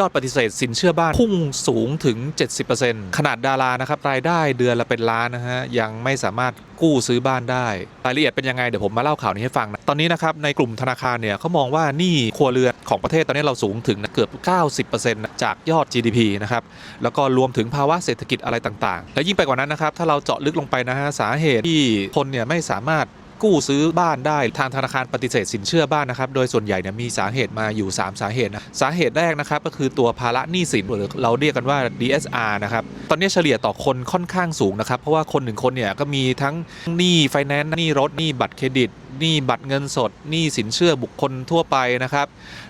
ยอดปฏิเสธสินเชื่อบ้านพุ่งสูงถึง 70%ขนาดดารานะครับรายได้เดือนละเป็นล้านนะฮะยังไม่สามารถกู้ซื้อบ้านได้รายละเอียดเป็นยังไงเดี๋ยวผมมาเล่าข่าวนี้ให้ฟังนะตอนนี้นะครับในกลุ่มธนาคารเนี่ยเขามองว่านี้ครัวเรือนของประเทศตอนนี้เราสูงถึงเกือบ 90%จากยอด GDP นะครับแล้วก็รวมถึงภาวะเศรษฐกิจอะไรต่างๆ และยิ่งไปกว่านั้นนะครับถ้าเราเจาะลึกลงไปนะฮะสาเหตุที่คนเนี่ยไม่สามารถ กู้ซื้อบ้านได้ทางธนาคารปฏิเสธสินเชื่อบ้านนะครับ โดยส่วนใหญ่เนี่ยมีสาเหตุมาอยู่ 3 สาเหตุนะสาเหตุแรกนะครับก็คือตัวภาระหนี้สินหรือเราเรียกกันว่า DSR นะครับตอนนี้เฉลี่ยต่อคนค่อนข้างสูงนะครับเพราะว่าคนหนึ่งคนเนี่ยก็มีทั้งหนี้ไฟแนนซ์หนี้รถหนี้บัตรเครดิต หนี้บัตรเงินสดหนี้สินเชื่อบุคคลทั่วไปนะครับ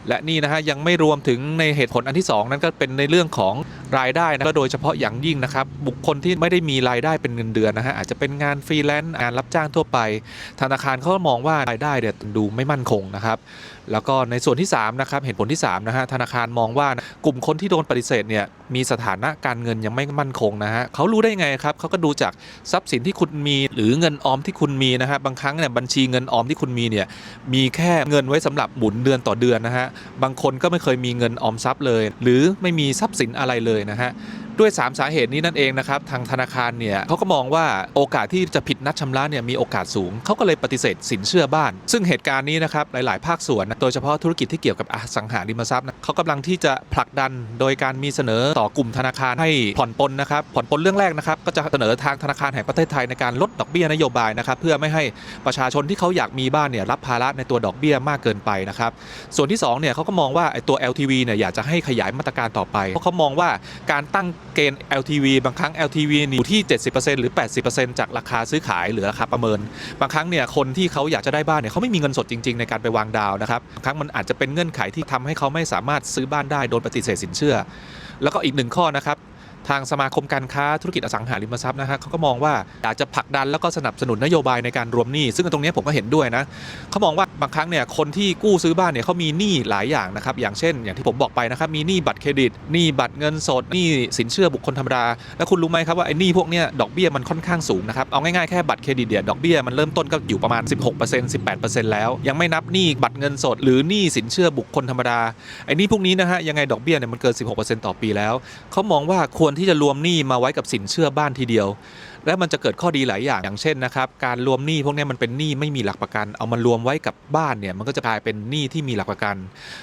และนี่นะฮะยังไม่รวมถึงในเหตุผลอันที่ 2 นั่นก็เป็นในเรื่องของรายได้นะก็โดยเฉพาะอย่างยิ่งนะครับบุคคลที่ไม่ได้มีรายได้เป็นเงินเดือนนะฮะอาจจะเป็นงานฟรีแลนซ์งานรับจ้างทั่วไป ธนาคารเขาก็มองว่ารายได้เนี่ยดูไม่มั่นคงนะครับแล้วก็ในส่วนที่3นะครับเหตุผลที่3นะฮะธนาคารมองว่ากลุ่มคนที่โดนปฏิเสธเนี่ยมีสถานะการเงินยังไม่มั่นคงนะฮะเขารู้ได้ไงครับเขาก็ดูจากทรัพย์สินที่คุณมีหรือเงินออมที่คุณมีนะฮะบางครั้งเนี่ยบัญชีเงินออมที่คุณมีเนี่ยมีแค่เงินไว้สำหรับหมุนเดือนต่อเดือนนะฮะบางคนก็ไม่เคยมีเงินออมทรัพย์เลย หรือไม่มีทรัพย์สินอะไรเลยนะฮะ ด้วย 3 สาเหตุนี้นั่นเองนะครับทางธนาคารเนี่ยเขาก็มองว่าโอกาสที่จะผิดนัดชำระเนี่ยมีโอกาสสูงเขาก็เลยปฏิเสธสินเชื่อบ้าน ซึ่งเหตุการณ์นี้นะครับหลาย ๆ ภาคส่วน โดยเฉพาะธุรกิจที่เกี่ยวกับอสังหาริมทรัพย์นะเขากำลังที่จะผลักดันโดยการมีเสนอต่อกลุ่มธนาคารให้ผ่อนปลนนะครับผ่อนปลนเรื่องแรกนะครับก็จะเสนอทางธนาคารแห่งประเทศไทยในการลดดอกเบี้ยนโยบายนะครับเพื่อไม่ให้ประชาชนที่เขาอยากมีบ้านเนี่ยรับภาระในตัวดอกเบี้ยมากเกินไปนะครับส่วนที่2เนี่ยเขาก็มองว่าไอ้ตัว LTV เนี่ยอยากจะให้ขยายมาตรการต่อไปเพราะเขามองว่าการตั้ง เกณฑ์ LTV บางครั้ง LTV อยู่ที่ 70%หรือ 80%จากราคาซื้อขายหรือราคาประเมิน บางครั้งเนี่ยคนที่เขาอยากจะได้บ้านเนี่ยเขาไม่มีเงินสดจริง ๆ ในการไปวางดาวน์นะครับบางครั้งมันอาจจะเป็นเงื่อนไขที่ทำให้เขาไม่สามารถซื้อบ้านได้โดนปฏิเสธสินเชื่อ แล้วก็อีกหนึ่งข้อนะครับ ทางสมาคมการค้าธุรกิจอสังหาริมทรัพย์นะฮะเขาก็มองว่าอยากจะผลักดันแล้วก็สนับสนุนนโยบายในการรวมหนี้ ซึ่งตรงนี้ผมก็เห็นด้วยนะเขามองว่าบางครั้งเนี่ยคนที่กู้ซื้อบ้านเนี่ยเขามีหนี้หลายอย่างนะครับอย่างเช่น อย่างที่ผมบอกไปนะครับมีหนี้บัตรเครดิตหนี้บัตรเงินสดหนี้สินเชื่อบุคคลธรรมดาแล้วคุณรู้ไหมครับว่าไอ้หนี้พวกเนี้ยดอกเบี้ยมันค่อนข้างสูงนะครับเอาง่ายๆแค่บัตรเครดิตเนี่ยดอกเบี้ยมันเริ่มต้นก็อยู่ประมาณ 16% 18%แล้ว ยังไม่นับหนี้บัตรเงินสด หรือหนี้สินเชื่อบุคคลธรรมดาไอ้หนี้พวกนี้นะฮะยังไงดอกเบี้ยเนี่ยมันเกิน 16%ต่อปีแล้วเขามองว่าควรที่จะรวมหนี้มาไว้กับสินเชื่อบ้านทีเดียว และมันจะเกิดข้อดีหลายอย่างอย่างเช่นนะครับการรวมหนี้พวกนี้มันเป็นหนี้ไม่มีหลักประกัน เอามารวมไว้กับบ้านเนี่ยมันก็จะกลายเป็นหนี้ที่มีหลักประกัน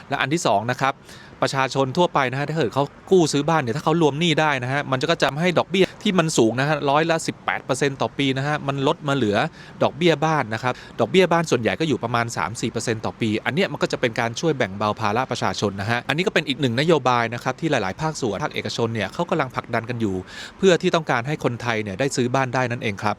และอันที่สองนะครับประชาชนทั่วไปนะฮะถ้าเกิดเขากู้ซื้อบ้านเนี่ยถ้าเขารวมหนี้ได้นะฮะมันก็จะทำให้ดอกเบี้ย ที่มันสูงนะฮะร้อยละ 18%ต่อปีนะฮะมันลดมาเหลือดอกเบี้ยบ้านนะครับดอกเบี้ยบ้านส่วนใหญ่ก็อยู่ประมาณ 3-4%ต่อปี อันเนี้ยมันก็จะเป็นการช่วยแบ่งเบาภาระประชาชนนะฮะอันนี้ก็เป็นอีกหนึ่งนโยบายนะครับที่หลาย ๆ ภาคส่วนภาคเอกชนเนี่ยเขากำลังผลักดันกันอยู่ เพื่อที่ต้องการให้คนไทยเนี่ยได้ซื้อบ้านได้นั่นเองครับ